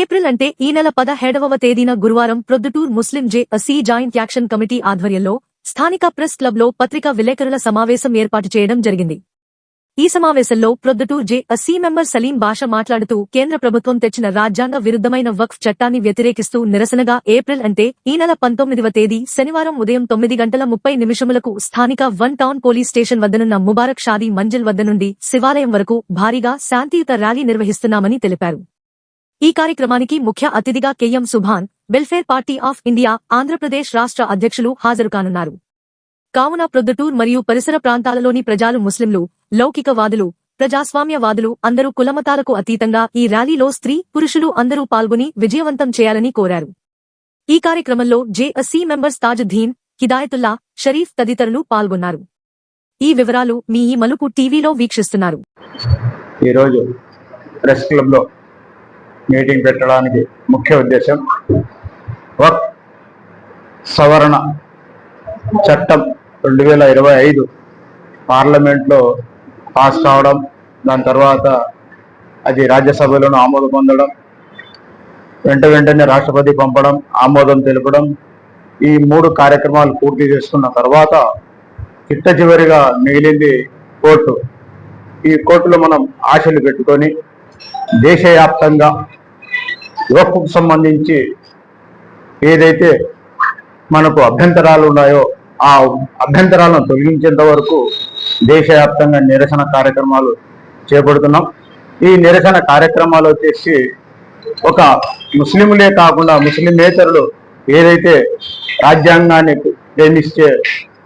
April అంటే ఈ నెల పదహేడవ తేదీన గురువారం Proddatur Muslim J AC joint action committee ఆధ్వర్యంలో స్థానిక ప్రెస్ క్లబ్లో పత్రికా విలేకరుల సమావేశం ఏర్పాటు చేయడం జరిగింది. ఈ సమావేశంలో Proddatur J AC member Saleem Basha మాట్లాడుతూ కేంద్ర ప్రభుత్వం తెచ్చిన రాజ్యాంగ విరుద్ధమైన వక్ఫ్ చట్టాన్ని వ్యతిరేకిస్తూ నిరసనగా ఏప్రిల్ అంటే ఈ నెల పంతొమ్మిదవ తేదీ శనివారం ఉదయం తొమ్మిది గంటల ముప్పై నిమిషములకు స్థానిక వన్ టౌన్ పోలీస్ స్టేషన్ వద్దనున్న ముబారక్ షాదీ మంజిల్ వద్ద నుండి శివాలయం వరకు భారీగా శాంతియుత ర్యాలీ నిర్వహిస్తున్నామని తెలిపారు. ఈ కార్యక్రమానికి ముఖ్య అతిథిగా KM Subhan Welfare Party of India Andhra Pradesh రాష్ట్ర అధ్యక్షులు హాజరుకానున్నారు. కావున ప్రొద్దుటూర్ మరియు పరిసర ప్రాంతాలలోని ప్రజలు ముస్లింలు లౌకికవాదులు ప్రజాస్వామ్యవాదులు అందరూ కులమతాలకు అతీతంగా ఈ ర్యాలీలో స్త్రీ పురుషులు అందరూ పాల్గొని విజయవంతం చేయాలని కోరారు. ఈ కార్యక్రమంలో జేఎస్సీ మెంబర్స్ తాజుద్దీన్ హిదాయతుల్లా షరీఫ్ తదితరులు పాల్గొన్నారు. ఈ వివరాలు మీ ఈ మలుపు టీవీలో వీక్షిస్తున్నారు. ఈరోజు ప్రెస్ క్లబ్లో మీటింగ్ పెట్టడానికి ముఖ్య ఉద్దేశం వక్ సవరణ చట్టం రెండు వేల ఇరవై ఐదు పార్లమెంట్లో పాస్ కావడం దాని తర్వాత అది రాజ్యసభలోనూ ఆమోదం పొందడం వెంట వెంటనే రాష్ట్రపతి పంపడం ఆమోదం తెలపడం ఈ మూడు కార్యక్రమాలు పూర్తి చేసుకున్న తర్వాత చిట్ట చివరిగా మిగిలింది కోర్టు. ఈ కోర్టులో మనం ఆశలు పెట్టుకొని దేశవ్యాప్తంగా యువకు సంబంధించి ఏదైతే మనకు అభ్యంతరాలు ఉన్నాయో ఆ అభ్యంతరాలను తొలగించేంత వరకు దేశవ్యాప్తంగా నిరసన కార్యక్రమాలు చేపడుతున్నాం. ఈ నిరసన కార్యక్రమాలు వచ్చేసి ఒక ముస్లింలే కాకుండా ముస్లిమేతరులు ఏదైతే రాజ్యాంగాన్ని ప్రేమిస్తే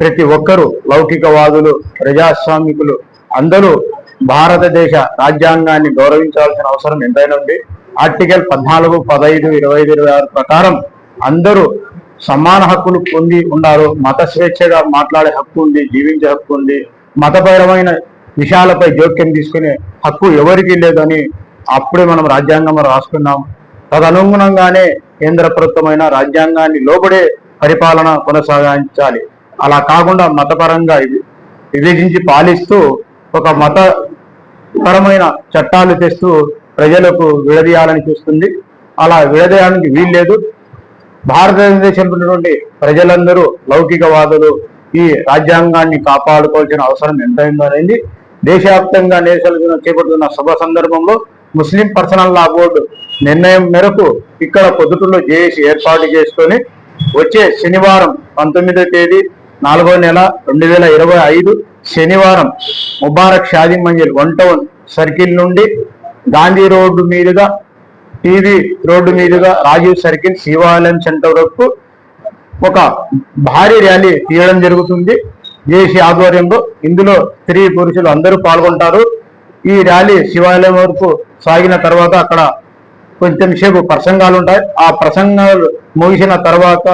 ప్రతి ఒక్కరూ లౌకికవాదులు ప్రజాస్వామికులు అందరూ భారతదేశ రాజ్యాంగాన్ని గౌరవించాల్సిన అవసరం ఎంతైనా ఉంది. ఆర్టికల్ పద్నాలుగు పదహైదు ఇరవై ఐదు ఇరవై ఆరు ప్రకారం అందరూ సమాన హక్కులు పొంది ఉన్నారు మత స్వేచ్ఛగా మాట్లాడే హక్కు ఉంది జీవించే హక్కు ఉంది. మతపరమైన విషయాలపై జోక్యం తీసుకునే హక్కు ఎవరికీ లేదని అప్పుడే మనం రాజ్యాంగం రాసుకున్నాం. తదనుగుణంగానే కేంద్ర ప్రభుత్వమైన రాజ్యాంగాన్ని లోబడే పరిపాలన కొనసాగించాలి. అలా కాకుండా మతపరంగా విభజించి పాలిస్తూ ఒక మతపరమైన చట్టాలు తెస్తూ ప్రజలకు విడదీయాలని చూస్తుంది. అలా విడదీయడానికి వీల్లేదు. భారతదేశంలో ఉన్నటువంటి ప్రజలందరూ లౌకికవాదులు. ఈ రాజ్యాంగాన్ని కాపాడుకోవాల్సిన అవసరం ఎంతైందో అనేది దేశవ్యాప్తంగా నేసలు చేపడుతున్న శుభ సందర్భంలో ముస్లిం పర్సనల్ లా బోర్డు నిర్ణయం మేరకు ఇక్కడ పొద్దుటూరులో జేఏసీ ఏర్పాటు చేసుకొని వచ్చే శనివారం పంతొమ్మిదో తేదీ నాలుగో నెల రెండు వేల ఇరవై ఐదు శనివారం Mubarak Shadi Manzil one town circle నుండి గాంధీ రోడ్డు మీదుగా టీవీ రోడ్డు మీదుగా రాజీవ్ సర్కిల్ శివాలయం సెంటర్ వరకు ఒక భారీ ర్యాలీ తీయడం జరుగుతుంది. జేసీ ఆధ్వర్యంలో ఇందులో స్త్రీ పురుషులు అందరూ పాల్గొంటారు. ఈ ర్యాలీ శివాలయం వరకు సాగిన తర్వాత అక్కడ కొంచెం సేపు ప్రసంగాలు ఉంటాయి. ఆ ప్రసంగాలు ముగిసిన తర్వాత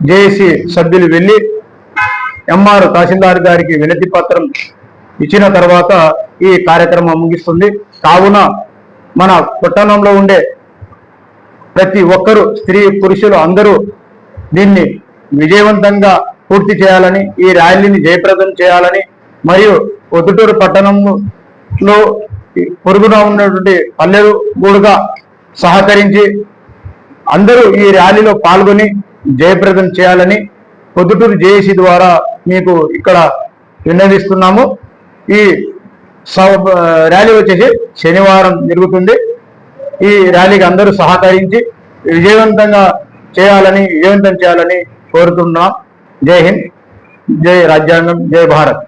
జేఏసీ సభ్యులు వెళ్ళి ఎంఆర్ తహసీల్దార్ గారికి వినతి పత్రం ఇచ్చిన తర్వాత ఈ కార్యక్రమం ముగిస్తుంది. కావున మన పట్టణంలో ఉండే ప్రతి ఒక్కరూ స్త్రీ పురుషులు అందరూ దీన్ని విజయవంతంగా పూర్తి చేయాలని ఈ ర్యాలీని జయప్రదం చేయాలని మరియు ఒద్దుటూరు పట్టణంలో పొరుగున ఉన్నటువంటి పల్లెలు కూడా సహకరించి అందరూ ఈ ర్యాలీలో పాల్గొని జయప్రదం చేయాలని పొద్దుటూరు జేఏసీ ద్వారా మీకు ఇక్కడ విన్నవిస్తున్నాము. ఈ ర్యాలీ వచ్చేసి శనివారం జరుగుతుంది. ఈ ర్యాలీకి అందరూ సహకరించి విజయవంతంగా చేయాలని విజయవంతం చేయాలని కోరుతున్నాం. జై హింద్ జై రాజ్యాంగం జై భారత్.